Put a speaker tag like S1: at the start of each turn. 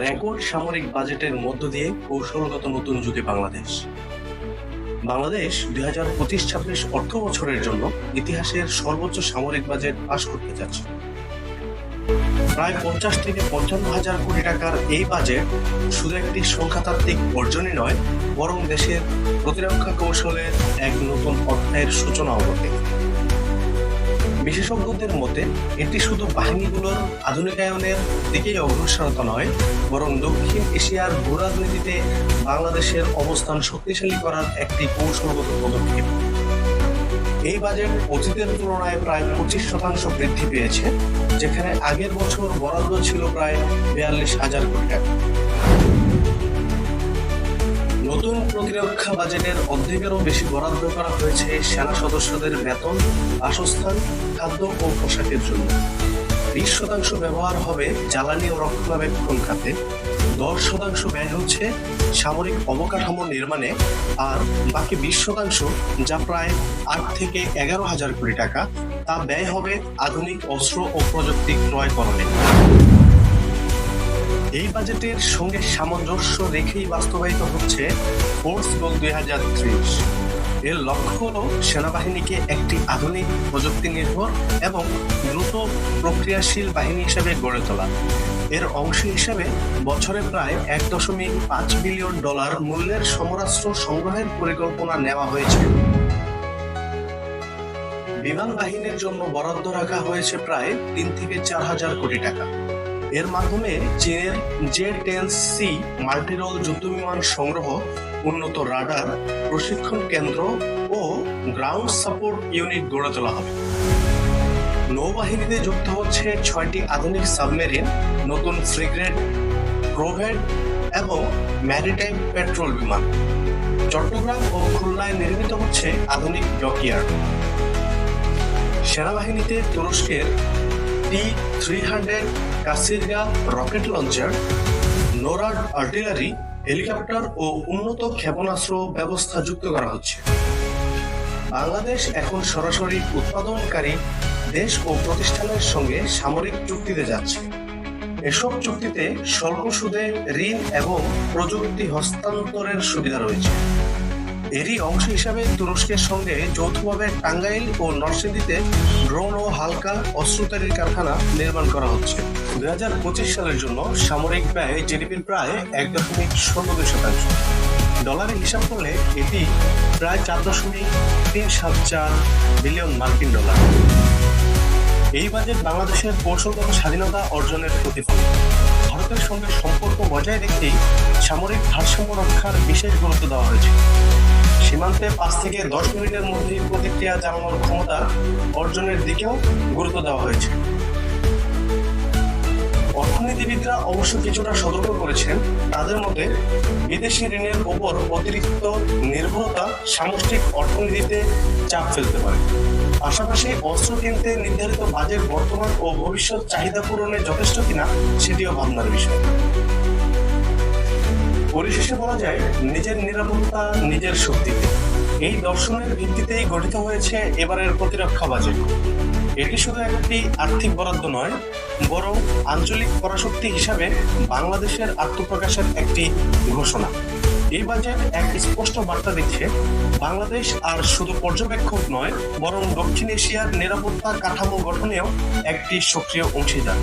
S1: Record সামরিক বাজেটের মধ্য দিয়ে কৌশলগত নতুন যুগে বাংলাদেশ। বাংলাদেশ দুই হাজার পঁচিশ ছাব্বিশ অর্থ বছরের জন্য ইতিহাসের সর্বোচ্চ সামরিক বাজেট পাশ করতে যাচ্ছে। প্রায় পঞ্চাশ থেকে পঞ্চান্ন হাজার কোটি টাকার এই বাজেট শুধু একটি সংখ্যাতাত্ত্বিক অর্জনই নয়, বরং দেশের প্রতিরক্ষা কৌশলের এক নতুন অধ্যায়ের সূচনাও বটে বিশেষজ্ঞদের মতে, এটি শুধু বাহিনীগুলোর আধুনিকায়নের দিকেই অগ্রসরতা নয়, বরং দক্ষিণ এশিয়ার ভূ রাজনীতিতে বাংলাদেশের অবস্থান শক্তিশালী করার একটি কৌশলগত পদক্ষেপ। এই বাজেট অতীতের তুলনায় প্রায় পঁচিশ শতাংশ বৃদ্ধি পেয়েছে, যেখানে আগের বছর বরাদ্দ ছিল প্রায় বিয়াল্লিশ হাজার কোটি টাকা। নতুন প্রতিরক্ষা বাজেটের অর্ধেকেরও বেশি বরাদ্দ করা হয়েছে সেনা সদস্যদের বেতন, বাসস্থান, খাদ্য ও পোশাকের জন্য। বিশ শতাংশ ব্যবহার হবে জ্বালানি ও রক্ষণাবেক্ষণ খাতে দশ শতাংশ ব্যয় হচ্ছে সামরিক অবকাঠামো নির্মাণে। আর বাকি বিশ শতাংশ, যা প্রায় আট থেকে এগারো হাজার কোটি টাকা, তা ব্যয় হবে আধুনিক অস্ত্র ও প্রযুক্তি ক্রয়করণে। এই বাজেটের সঙ্গে সামঞ্জস্য রেখেই বাস্তবায়িত হচ্ছে ফোর্স গোল দুই হাজার ত্রিশ। এর লক্ষ্য হল সেনাবাহিনীকে একটি আধুনিক প্রযুক্তি নির্ভর এবং দ্রুত প্রক্রিয়াশীল বাহিনী হিসেবে গড়ে তোলা। এর অংশ হিসেবে বছরে প্রায় এক দশমিক পাঁচ বিলিয়ন ডলার মূল্যের সমরাস্ত্র সংগ্রহের পরিকল্পনা নেওয়া হয়েছে। বিমান বাহিনীর জন্য বরাদ্দ রাখা হয়েছে প্রায় তিন থেকে চার হাজার কোটি টাকা। এর মাধ্যমে চীনের জে টেন সি মাল্টিরোল যুদ্ধবিমান সংগ্রহ, উন্নত রাডার, প্রশিক্ষণ কেন্দ্র ও গ্রাউন্ড সাপোর্ট ইউনিট গড়ে তোলা হবে। নৌবাহিনীতে যুক্ত হচ্ছে ছয়টি আধুনিক সাবমেরিন, নতুন ফ্রিগেট ক্রোভেট এবং ম্যারিটাইম পেট্রোল বিমান। চট্টগ্রাম ও খুলনায় নির্মিত হচ্ছে আধুনিক ডকইয়ার্ড সেনাবাহিনীতে তুরস্কের T three hundred Kasirga rocket launcher নোরাড artillery helicopter ও উন্নত ক্ষেপণাস্ত্র ব্যবস্থা যুক্ত করা হচ্ছে। বাংলাদেশ এখন সরাসরি উৎপাদনকারী দেশ ও প্রতিষ্ঠানের সঙ্গে সামরিক চুক্তিতে যাচ্ছে। এসব চুক্তিতে স্বল্প সুদে ঋণ এবং প্রযুক্তি হস্তান্তরের সুবিধা রয়েছে। এরই অংশ হিসাবে তুরস্কের সঙ্গে যৌথভাবে টাঙ্গাইল ও নরসিংদীতে ড্রোন ও হালকা অস্ত্র তৈরির কারখানা নির্মাণ করা হচ্ছে। দুই হাজার পঁচিশ সালের জন্য সামরিক ব্যয় জিডিপির প্রায় এক দশমিক ষোলো দুই শতাংশ। ডলারে হিসাব করলে এটি প্রায় চার দশমিক তিন সাত চার বিলিয়ন মার্কিন ডলার। এই বাজেট বাংলাদেশের কৌশলগত স্বাধীনতা অর্জনের প্রতিফলন ভারতের সঙ্গে সম্পর্ক বজায় রেখেই সামরিক ভারসাম্য রক্ষার বিশেষ গুরুত্ব দেওয়া হয়েছে। সীমান্তে পাঁচ থেকে দশ মিনিটের মধ্যে প্রতিক্রিয়া জানানোর ক্ষমতা অর্জনের দিকেও গুরুত্ব দেওয়া হয়েছে। অর্থনীতিবিদরা অবশ্য কিছুটা সতর্ক করেছেন, তাদের মতে বিদেশি ঋণের ওপর অতিরিক্ত নির্ভরতা সামষ্টিক অর্থনীতিতে চাপ ফেলতে পারে। পাশাপাশি অস্ত্র কিনতে নির্ধারিত বাজেট বর্তমান ও ভবিষ্যৎ চাহিদা পূরণে যথেষ্ট কিনা সেটিও ভাবনার বিষয়। পরিশেষে বলা যায়, নিজের নিরাপত্তা, নিজের শক্তিতে এই দর্শনের ভিত্তিতেই গঠিত হয়েছে এবারের প্রতিরক্ষা বাজেট। এটি শুধু একটি আর্থিক বরাদ্দ নয় বরং আঞ্চলিক পরাশক্তি হিসাবে বাংলাদেশের আত্মপ্রকাশের একটি ঘোষণা। এই বাজেট এক স্পষ্ট বার্তা দিচ্ছে, বাংলাদেশ আর শুধু পর্যবেক্ষক নয়, বরং দক্ষিণ এশিয়ার নিরাপত্তা কাঠামো গঠনেও একটি সক্রিয় অংশীদার।